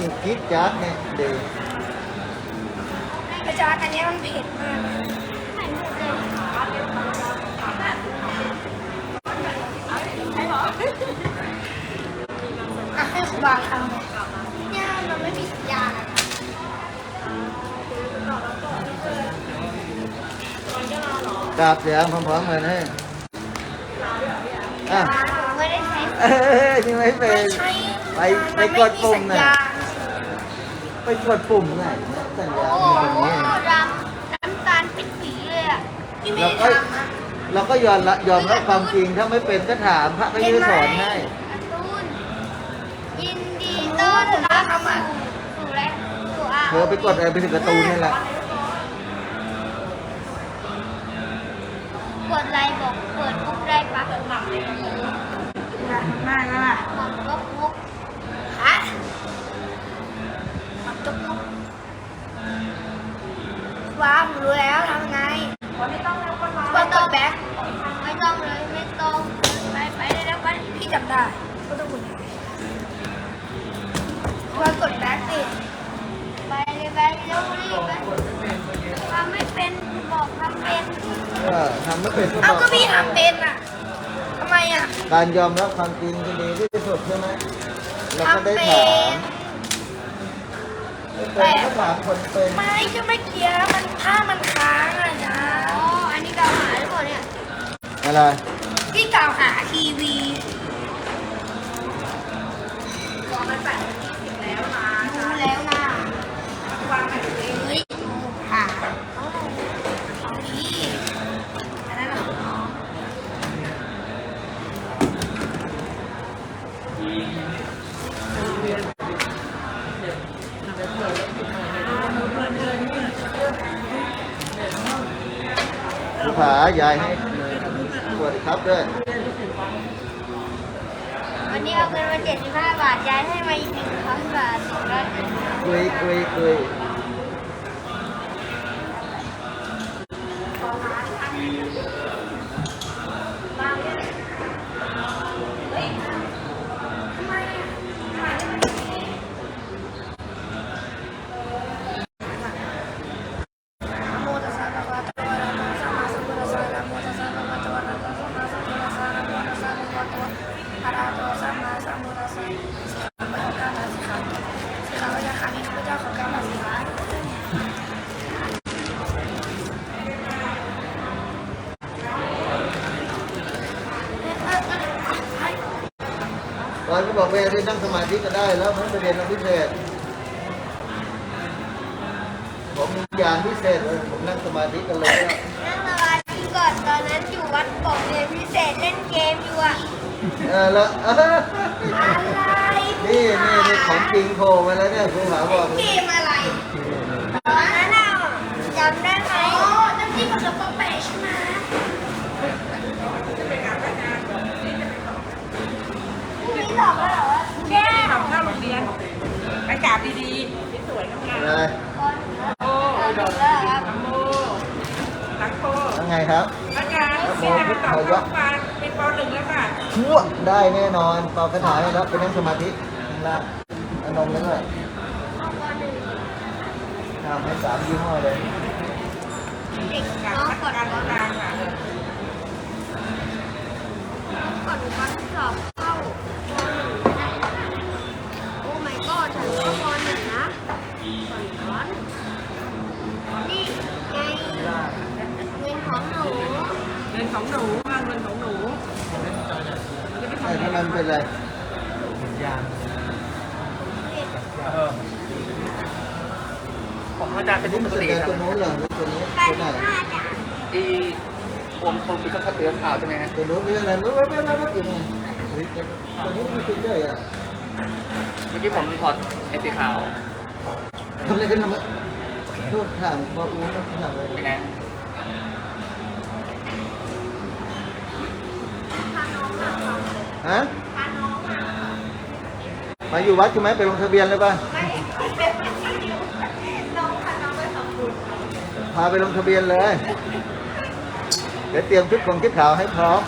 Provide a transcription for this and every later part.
นี่คิดจัดเนี่ยดีอาจารย์อันนี้มันเผ็ดมากอะให้ครูบาทำเลยเนี่ยมันไม่มีสัญญาณอะกราบเสียงพร้อมๆกันให้อะไม่ได้ใช้เอ้ยนี่ไม่เป็นไม่ใช่ไปไปกดปุ่มน่ะ ไปกดปุ่มไหนสัญญาณโอ้มันโหอย่างนี้ดำน้ำตาลปิดปีเลยอะที่ไม่เราได้ก็ทำนะเราก็ยอมละยอมรับความจริงถ้าไม่เป็นก็ถามพระก็ยืนสอนให้การ์ตูนยินดีต้อนรับสู่สู่แรกสู่อาเธอไปกดอะไรไปถึงการ์ตูนนี่แหละกดไลค์บอกเปิดปุ๊บได้ปะเปิดหนักเลย ได้แล้วล่ะกดปุ๊บปุ๊บฮะกดปุ๊บปุ๊บว้าวรู้แล้วทำไงไม่ต้องแล้วกดไม่ต้องแบ็คไม่ต้องเลยไม่ต้องไปไปได้แล้วไป พี่จำได้ก็ต้องกดว่ากดแบ็คสิไปเลยไปเร็วรีบไปทำไม่เป็นบอกทำเป็นเออทำไม่เป็นก็บเอาก็พี่ทำเป็นอะทำไมอะการยอมรับความจริงจะดีที่สุดใช่ไหมเราก็ได้เป็ถามนไม่เป็นก็ถามคนเป็นไม่ก็เมื่อกี้มันผ้ามันค้างอะนะอ๋ออันนี้กล่าวหาหรือเปล่าเนี่ยอะไรที่กล่าวหาทีวีรู้แล้วนะเฮ้ยหาเอาดีอันนั้นเหรอ哦ผู้ผา ยายให้ปวดครับด้วยวันนี้เอาเงินมา75 บาท ยายให้มาอีกหนึ่งพันบาทสองร้อยเจ็ดสิบคุยคุยคุย นะโมตัสสะภะคะวะโตอะระหะโตสัมมาสัมพุทธัสสะนะโมตัสสะภะคะวะโตอะระหะโตสัมมาสัมพุทธัสสะนะโมตัสสะภะคะวะโตอะระหะโตสัมมาสัมพุทธัสสะสัมมาสัมพุทธัสสะสิขาพระยาคานี้ข้าพเจ้าขอกรรมสิขา ตอนก็บอกเวรที่นั่งสมาธิก็ได้แล้วไม่ไปเรียนพิเศษ ผมมีญาณพิเศษเลยผมนั่งสมาธิกันเลยแล้วนั่งสมาธิก่อนตอนนั้นอยู่วัดบอกเรียนพิเศษเล่นเกมอยู่อะเออแล้วเอออะไรนี่นี่นี่ของจริงโผล่มาแล้วเนี่ยครูหาบอกเลเกยมอะไรตอนนั้นอะจำได้ไหมอ๋อน้ำจิ้มผสมปลาแปะใช่ไหมพรุ่งนี้สอบแล้วเหรอแก้ ทำหน้าโรงเรียนอากาศดีๆสวยๆงาม อะไร ก่อน ๆโอ้ เล้วครับลังโมลังโคยังไงครับอาจารย์ที่จะสอบเข้ามาเป็นปหนึ่งแล้วค่ะชั่วได้แน่นอนตอบคาถาให้แล้วไปนั่งสมาธิข้างล่าอนมนั่นแหละทำให้สามยี่ห้อเลยเด็กการน้องพักฒดนาก่อนกลางค่ะก่อนวันสอบเข้าปหนึ่งโอ้ my god ฉันเข้าปหนึ่งนะก่อนก่อนนี่ไงเงิน ของหนูเงินของหนูมาเงินของหนูจะไปทำไอะไรมันเป็นอะไรของอาจารย์เป็นรูปปกแสติดงครัตัวบโน้นเหรอหรือตัวนี้ตัวไหนอีผมผมเป็นข้าวเหลืองขาวใช่ไหมฮะตัวโน้นเรื่อะไรรู้ไหมไม่ไม่ไม่กินไงเฮ้ตัวนี้มันกินได้อะเมื่อกี้ผมถอดไอ้สีขาวทำอะไรกันทำไมโทษถามพอรู้นะถามอะไรเป็นไง ฮะมาอยู่วัดใช่ไหมไปลงทะเบียนเลยป่ะพาไปลงทะเบียนเลย เดี๋ยวเตรียมชุดของชุดขาวให้พร้อม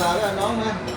สาวกับน้องมา